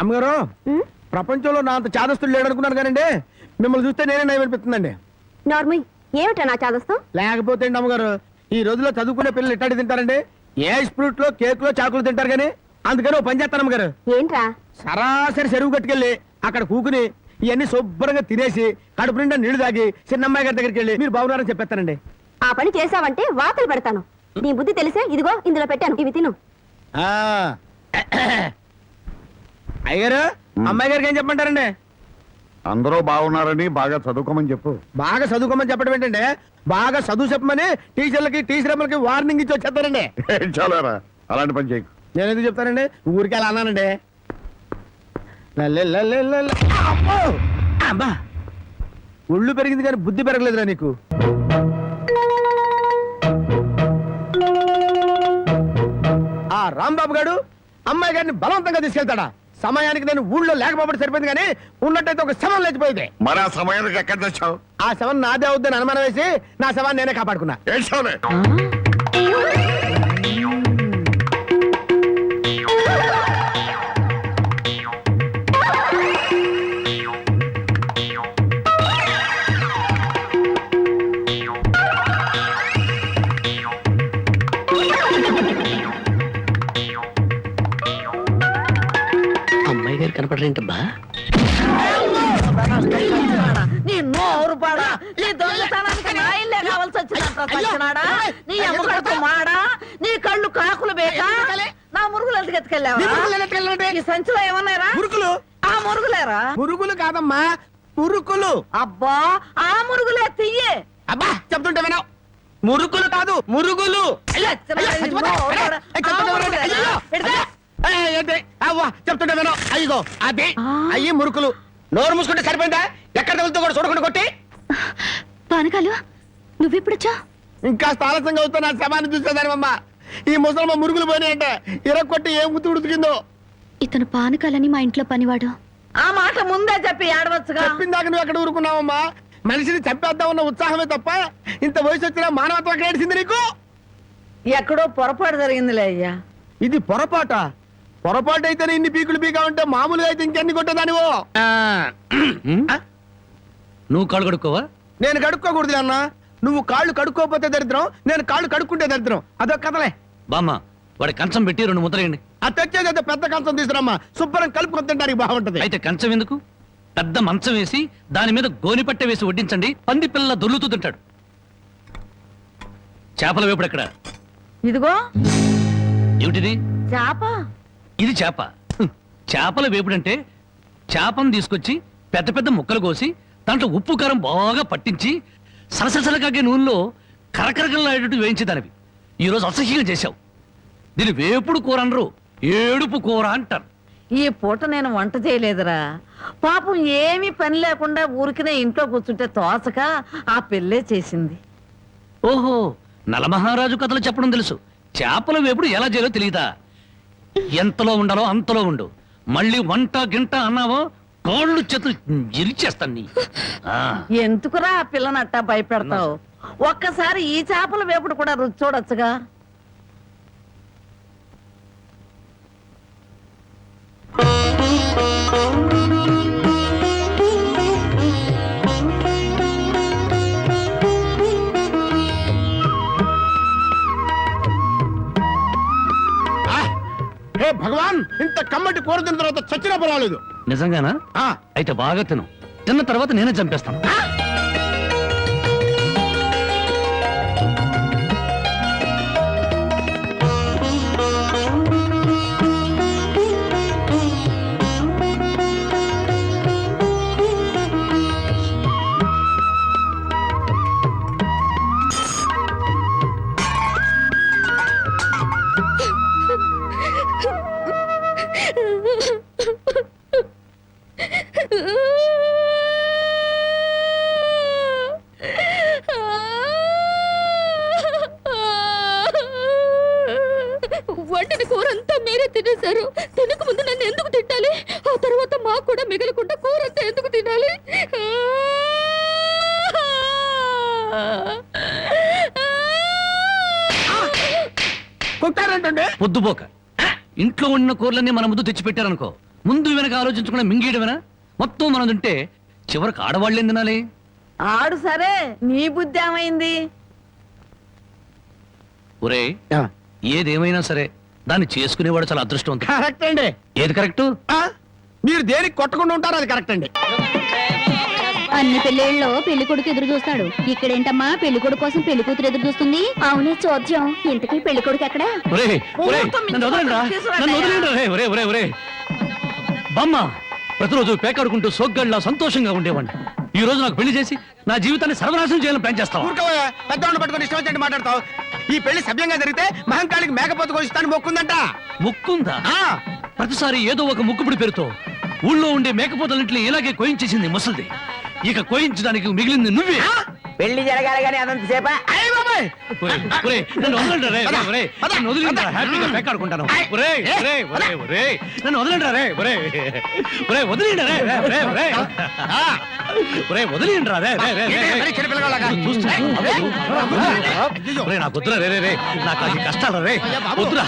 అమ్మగారు ప్రపంచంలో నా అంత చాదస్తులు లేడు అనుకున్నాను కానండి. మిమ్మల్ని చూస్తే నేనే నయం అనిపిస్తుందండి నార్మల్ ఏమిటా నా చాదస్తం? లేకపోతే అమ్మగారు ఈ రోజుల్లో చదువుకునే పిల్లలు ఎట్టాడి తింటారండి. ఏ స్ప్రూట్లో కేక్లో చాకులు తింటారు కానీ అందుకని ఓ పని చేస్తాను అమ్మగారు. ఏంట్రా? సరాసరి చెరువు కట్టుకెళ్ళి అక్కడ కూకుని ఇవన్నీ శుభ్రంగా తినేసి కడుపు నిండా నీళ్ళు తాగి చిన్న అమ్మాయి గారి దగ్గరికి వెళ్ళి మీరు బాగున్నారని చెప్పేస్తానండి. ఆ పని చేసావంటే వాతలు పెడతాను. నీ బుద్ధి తెలిసే ఇదిగో ఇందులో పెట్టాను. ఇవి తిను. ఆ. అయ్యగారు అమ్మాయి గారికి ఏం చెప్పమంటారండి? అందరూ బాగున్నారని బాగా చదువుకోమని చెప్పు. బాగా చదువుకోమని చెప్పడం ఏంటంటే బాగా చదువు చెప్పమని టీచర్లకి టీచర్లకి వార్నింగ్ ఇచ్చి వచ్చేస్తారండి. చాలారా అలాంటి పని చేయకు. నేను ఎందుకు చెప్తానండి? ఊరికి అలా అన్నానండి. ఒళ్ళు పెరిగింది కానీ బుద్ధి పెరగలేదురా నీకు. ఆ రాంబాబు గారు అమ్మాయి గారిని బలవంతంగా తీసుకెళ్తాడా? సమయానికి నేను ఊళ్ళో లేకపోవడం సరిపోయింది కానీ ఉన్నట్టయితే ఒక శవం లేచిపోయింది. మరి ఆ సమయానికి ఎక్కడ తెచ్చావు ఆ శవం నాదే అవుద్దని అనుమానం వేసి నా శవాన్ని నేనే కాపాడుకున్నా. ఏడ్చావులే? అమ్మాయి గారు కనపడరేంటబ్బా? నీ నోరు పాడా. నీ దొంగతనానికి నా ఇల్లే కావాల్సి వచ్చిందంట సచ్చినాడా నీ అమ్మగడుకు మాడా? నీ కళ్ళు కాకులు బేకా? నా మురుగులు ఎందుకు ఎత్తుకెళ్ళావా? మురుగులు? ఈ సంచిలో ఏమన్నారా మురుకులు ఆ మురుగులేరా? మురుగులు కాదమ్మా మురుకులు అబ్బా ఆ మురుగులే తియ్యే. అబ్బా చెప్తుంటే వినవు. మురుకులు కాదు మురుగులు. అయ్యో, చెప్తుంటే. మురుగులేరా? అయ్యో, అది అయ్యి మురుకులు. నోరు మూసుకుంటే సరిపోయిందా? ఎక్కడ తగులుతూ కూడా చూడకుండా కొట్టి. పానకాలు నువ్వెప్పుడొచ్చా ఇంకా ఆలస్యంగా అవుతా నా శవాన్ని చూసేదానివమ్మా ఈ ముసలమ్మ మురుగులు పోయినాయంటే. ఇర కొట్టి ఏం గుర్తు ఉడుతుకిందో ఇతను పానకాలని మా ఇంట్లో పనివాడు. ఆ మాట ముందే చెప్పి ఏడవచ్చుగా. చెప్పిందాక నువ్వు ఎక్కడ ఊరుకున్నావమ్మా? మనిషిని చంపేద్దామన్న ఉత్సాహమే తప్ప ఇంత వయసు వచ్చినా మానవత్వం ఎక్కడ ఏడిసింది నీకు? ఎక్కడో పొరపాటు జరిగిందిలే అయ్యా. ఇది పొరపాట? పొరపాటు అయితే ఇన్ని పీకులు పీకా ఉంటే మామూలుగా అయితే ఇంకెన్ని కొట్టేదానివో నువ్వు కాళ్ళు కడుక్కోవా? నేను కడుక్కోకూడదు అన్న. నువ్వు కాళ్ళు కడుక్కోకపోతే దరిద్రం నేను కాళ్ళు కడుక్కుంటే దరిద్రం. అదొక కథలే. బామ్మ వాడి కంచం పెట్టి రెండు ముద్రయండి అది తెచ్చేది అయితే పెద్ద కంచం తీసుకురమ్మా. శుభ్రం కలుపుకొని తింటానికి బాగుంటది. అయితే కంచం ఎందుకు? పెద్ద మంచం వేసి దాని మీద గోనిపట్టె వేసి వడ్డించండి. పంది పిల్ల దొర్లుతూ తింటాడు. చేపల వేపుడు ఎక్కడ? ఇదిగో. ఏమిటిది? చేప. ఇది చేప. చేపల వేపుడంటే చేపను తీసుకొచ్చి పెద్ద పెద్ద ముక్కలు కోసి దాంట్లో ఉప్పు కారం బాగా పట్టించి సలసలసలకాగే నూనెలో కరకరకలాడేటట్టు వేయించేదానివి. ఈరోజు అసహ్యంగా చేశావు. దీని వేపుడు కూర అనరు ఏడుపు కూర అంటారు. ఈ పూట నేను వంట చేయలేదురా. పాపం ఏమీ పని లేకుండా ఊరికినే ఇంట్లో కూర్చుంటే తోసక ఆ పెళ్ళే చేసింది. ఓహో నలమహారాజు కథలు చెప్పడం తెలుసు. చేపల వేపుడు ఎలా చేయాలో తెలియదా? ఎంతలో ఉండాలో అంతలో ఉండు. మళ్ళీ వంట గింట అన్నావో కాళ్ళు చేతులు ఇరిచేస్తాను నీ. ఆ. ఎందుకురా ఆ పిల్లనట్టా భయపెడతావు? ఒక్కసారి ఈ చేపల వేపుడు కూడా రుచి చూడొచ్చుగా? హే భగవాన్ ఇంత కమ్మటి కూర తిన్న తర్వాత చచ్చినా పర్వాలేదు. నిజంగానా? ఆ. అయితే బాగా తిను. తిన్న తర్వాత నేనే చంపేస్తాను. పొద్దుపోక ఇంట్లో ఉన్న కూరలన్నీ మన ముందు తెచ్చిపెట్టారనుకో. ముందు వెనక ఆలోచించకుండా మింగేయడమేనా? మొత్తం మనం తింటే చివరికి ఆడవాళ్ళు ఏం తినాలి? ఆడు సరే నీ బుద్ధి ఏమైంది? ఒరే ఏదేమైనా సరే దాన్ని చేసుకునేవాడు చాలా అదృష్టవంతుడు. కరెక్ట్ అండి. ఏది కరెక్ట్? ఆ? మీరు దేనికి కొట్టకుండా ఉంటారు అది కరెక్ట్ అండి. అన్ని పెళ్ళిళ్ళలో పెళ్ళి కొడుకు ఎదురు చూస్తాడు. ఇక్కడేంటమ్మా పెళ్ళి కొడుకు కోసం పెళ్ళి కూతురు ఎదురు చూస్తుంది? అవునే చోద్యం. ఇంతకీ పెళ్ళి కొడుకు ఎక్కడా? బామ్మ ప్రతిరోజు పేకాడుకుంటూ సోగ్గాడిలా సంతోషంగా ఉండేవాడిని. ఈ రోజు నాకు పెళ్ళి చేసి నా జీవితాన్ని సర్వనాశనం చేయాలని ప్లాన్ చేస్తావా? ఊరుకోవయ్యా పెద్దవాళ్ళు పట్టుకొని ఇష్టం వచ్చినట్టు మాట్లాడతావు. ఈ పెళ్ళి సభ్యంగా జరిగితే మహంకాళికి మేకపోతు కొనిస్తాను మొక్కుందంట. ముక్కుందా? ఆ, ప్రతిసారి ఏదో ఒక ముక్కుపుడి పేరుతో ఊళ్ళో ఉండే మేకపోతలన్నింటినీ ఇలాగే కోయించేసింది ముసలిది. ఇక కోయించడానికి మిగిలింది నువ్వే. పెళ్ళి జరగాలి కానీ ఒరేయ్, ఒరేయ్, నన్ను వదలండిరా రే, రే, ఒరేయ్, పద, నన్ను వదిలేండిరా. హ్యాపీగా నన్ను రే, రే, రే, రే, రే, రే, రే, ఏంటి, రే. మరి చిన్నపిల్లగాళ్ళగా? చూస్తున్నా. అయ్యయ్యో. ఒరేయ్, నాకు వద్దురా రే రే రే. నాకు అది కష్టాలు రే వద్దురా.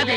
అదే.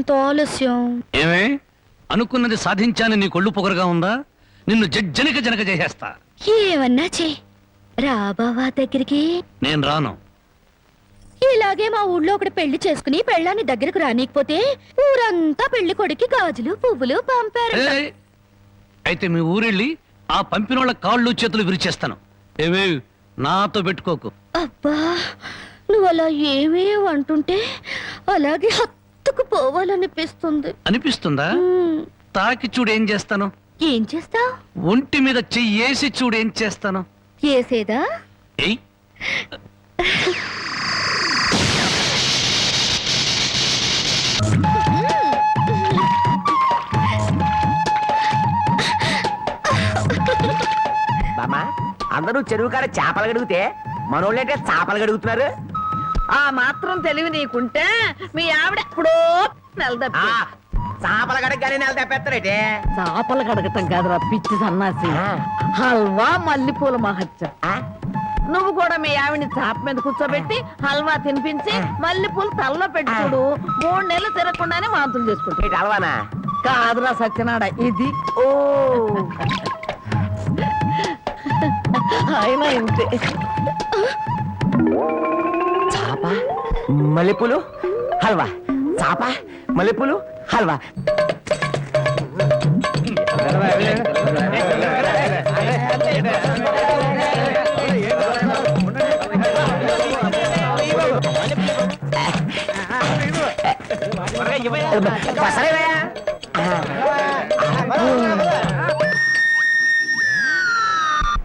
ఇంత ఆలస్యం. ఏమే? అనుకున్నది సాధించాని నీ కొళ్ళు పొగరుగా ఉందా? నిన్ను జజ్జనిక జనక చేసేస్తా. ఏమన్నా చే. రా బావా దగ్గరికి. నేను రాను. ఇలాగే మా ఊళ్ళో ఒకటి పెళ్ళి చేసుకుని పెళ్ళాన్ని దగ్గరకు రానీకపోతే ఊరంతా పెళ్ళి కొడుకి గాజులు పువ్వులు పంపారు ఏయ్, అయితే మీ ఊరెళ్ళి ఆ పంపినోళ్ళ కాళ్ళు చేతులు విరిచేస్తాను. ఏమే నాతో పెట్టుకోకు. అబ్బా నువ్వు అలా ఏమీ అంటుంటే అలాగే హత్తుకు పోవాలనిపిస్తుంది అనిపిస్తుందా తాకి చూడు ఏం చేస్తాను? ఏం చేస్తావ్ ఒంటి మీద చెయ్యేసి చూడు ఏం చేస్తాను? ఏసేదా? ఏయ్. అందరూ చెరువు కాడ చేపలు గడిగితే మనోళ్ళంటే చేపలు గడుగుతున్నారు ఆ మాత్రం తెలివి నీకుంటే మీ ఆవిడ ఎప్పుడో నెలదప్పి చేపలు నెల తప్పేస్తారేటే చేపలు కడగటం కాదురా పిచ్చి సన్నాసి. హల్వా మల్లెపూల మహత్యం? నువ్వు కూడా మీ ఆవిడ్ని చాప మీద కూర్చోబెట్టి హల్వా తినిపించి మల్లెపూలు తలలో పెట్టి చూడు మూడు నెలలు తిరగకుండానే వాంతులు చేసుకుంటా ఏంటి అలవానా కాదురా సత్యనాడ ఇది ఓ. అయినా ఇంతే. చాప? మల్లెపూలు? హల్వా. చాప? మల్లెపూలు? హల్వా?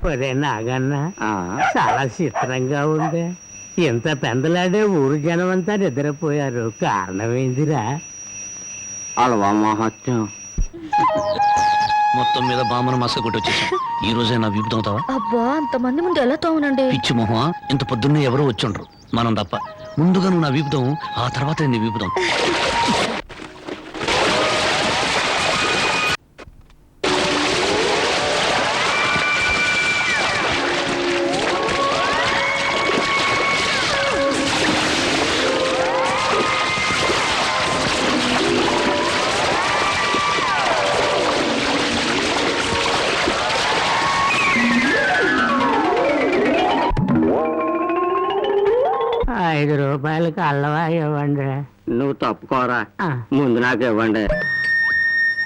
ఒరే నాగన్న చాలా చిత్రంగా ఉంది. ఇంత పెందలాడే ఊరు జనం అంతా నిద్రపోయారు. కారణం ఏందిరా? అలవా మహత్యం మొత్తం మీద బామ్మను మసక కొట్టి వచ్చేసాం ఈ రోజే నా విపుతం అవుతావా? అబ్బా అంతమంది ముందు ఎలా తోమనండి? పిచ్చి మొహమా? ఇంత పొద్దున్నే ఎవరో వచ్చుండ్రు. మనం తప్ప. ముందుగా నువ్వు నా విపుతం ఆ తర్వాత నీ విపుతం రూపాయలకి అల్లవా ఇవ్వండి. నువ్వు తప్పుకోరా. ముందు నాకు ఇవ్వండి.